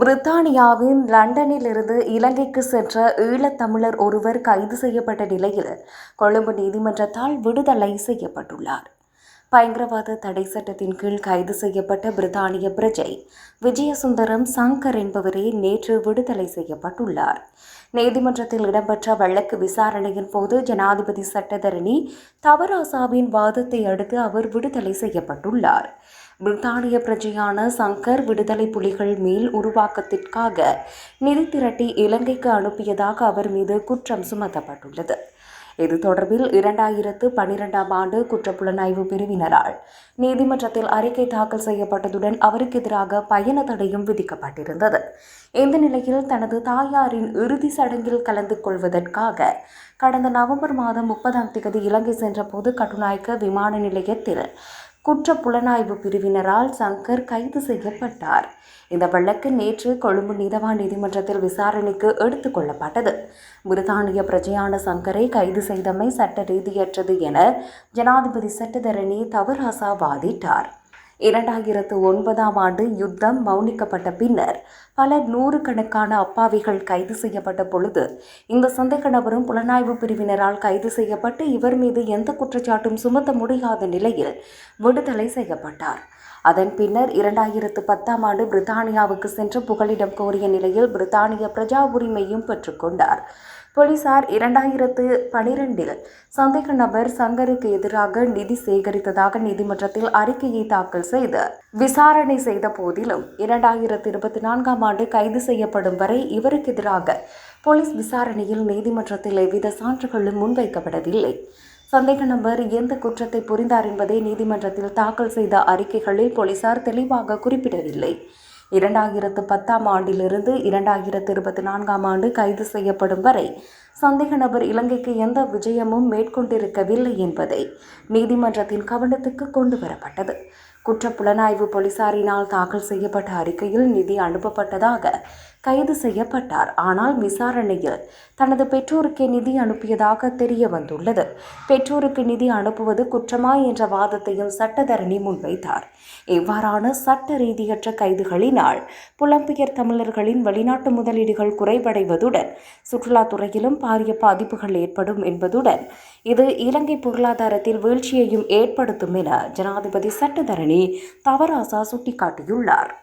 பிரித்தானியாவின் லண்டனிலிருந்து இலங்கைக்கு சென்ற ஈழத்தமிழர் ஒருவர் கைது செய்யப்பட்ட நிலையில் கொழும்பு நீதிமன்றத்தால் விடுதலை செய்யப்பட்டுள்ளார். பயங்கரவாத தடை சட்டத்தின் கீழ் கைது செய்யப்பட்ட பிரித்தானிய பிரஜை விஜயசுந்தரம் சங்கர் என்பவரே நேற்று விடுதலை செய்யப்பட்டுள்ளார். நீதிமன்றத்தில் இடம்பெற்ற வழக்கு விசாரணையின் போது ஜனாதிபதி சட்டத்தரணி தவராசாவின் வாதத்தை அடுத்து அவர் விடுதலை செய்யப்பட்டுள்ளார். பிரித்தானிய பிரஜையான சங்கர் விடுதலை புலிகள் மேல் உருவாக்கத்திற்காக நிதி திரட்டி இலங்கைக்கு அனுப்பியதாக அவர் மீது குற்றம் சுமத்தப்பட்டுள்ளது. இது தொடர்பில் இரண்டாயிரத்து பனிரெண்டாம் ஆண்டு குற்றப்புலனாய்வு பிரிவினரால் நீதிமன்றத்தில் அறிக்கை தாக்கல் செய்யப்பட்டதுடன் அவருக்கு எதிராக பயண தடையும் விதிக்கப்பட்டிருந்தது. இந்த நிலையில் தனது தாயாரின் இறுதி சடங்கில் கலந்து கொள்வதற்காக கடந்த நவம்பர் மாதம் முப்பதாம் தேதி இலங்கை சென்றபோது கட்டுநாயக்க விமான நிலையத்தில் குற்ற புலனாய்வு பிரிவினரால் சங்கர் கைது செய்யப்பட்டார். இந்த வழக்கு நேற்று கொழும்பு நீதவான் நீதிமன்றத்தில் விசாரணைக்கு எடுத்துக் கொள்ளப்பட்டது. பிரித்தானிய பிரஜையான சங்கரை கைது செய்தமை சட்ட ரீதியற்றது என ஜனாதிபதி சட்டத்தரணி தவராசா வாதிட்டார். இரண்டாயிரத்து ஒன்பதாம் ஆண்டு யுத்தம் மௌனிக்கப்பட்ட பின்னர் பல நூறுக்கணக்கான அப்பாவிகள் கைது செய்யப்பட்ட பொழுது இந்த சந்தேக நபரும் புலனாய்வு பிரிவினரால் கைது செய்யப்பட்டு இவர் மீது எந்த குற்றச்சாட்டும் சுமத்த முடியாத நிலையில் விடுதலை செய்யப்பட்டார். அதன் பின்னர் இரண்டாயிரத்து பத்தாம் ஆண்டு பிரித்தானியாவுக்கு சென்று புகலிடம் கோரிய நிலையில் பிரித்தானிய பிரஜா உரிமையும் பெற்றுக்கொண்டார் போலீசார் இரண்டாயிரத்து பனிரெண்டில் சந்தேக நபர் சங்கருக்கு எதிராக நிதி சேகரித்ததாக நீதிமன்றத்தில் அறிக்கையை தாக்கல் செய்து விசாரணை செய்த போதிலும் இரண்டாயிரத்து இருபத்தி நான்காம் ஆண்டு கைது செய்யப்படும் வரை இவருக்கு எதிராக போலீஸ் விசாரணையில் நீதிமன்றத்தில் எவ்வித சான்றுகளும் முன்வைக்கப்படவில்லை. சந்தேக நபர் எந்த குற்றத்தை புரிந்தார் என்பதை நீதிமன்றத்தில் தாக்கல் செய்த அறிக்கைகளில் போலீசார் தெளிவாக குறிப்பிடவில்லை. இரண்டாயிரத்து பத்தாம் ஆண்டிலிருந்து இரண்டாயிரத்து இருபத்தி நான்காம் ஆண்டு கைது செய்யப்படும் வரை சந்தேக நபர் இலங்கைக்கு எந்த விஜயமும் மேற்கொண்டிருக்கவில்லை என்பதை நீதிமன்றத்தின் கவனத்துக்கு கொண்டு வரப்பட்டது குற்ற புலனாய்வு போலீசாரினால் தாக்கல் செய்யப்பட்ட அறிக்கையில் நிதி அனுப்பப்பட்டதாக கைது செய்யப்பட்டார். ஆனால் விசாரணையில் தனது பெற்றோருக்கே நிதி அனுப்பியதாக தெரிய வந்துள்ளது பெற்றோருக்கு நிதி அனுப்புவது குற்றமா என்ற வாதத்தையும் சட்டத்தரணி முன்வைத்தார். இவ்வாறான சட்ட ரீதியற்ற கைதுகளினால் புலம்பெயர் தமிழர்களின் வெளிநாட்டு முதலீடுகள் குறைவடைவதுடன் சுற்றுலாத்துறையிலும் பாரிய பாதிப்புகள் ஏற்படும் என்பதுடன் இது இலங்கை பொருளாதாரத்தில் வீழ்ச்சியையும் ஏற்படுத்தும் என ஜனாதிபதி சட்டத்தரணி தவராசா சுட்டிக்காட்டியுள்ளார்.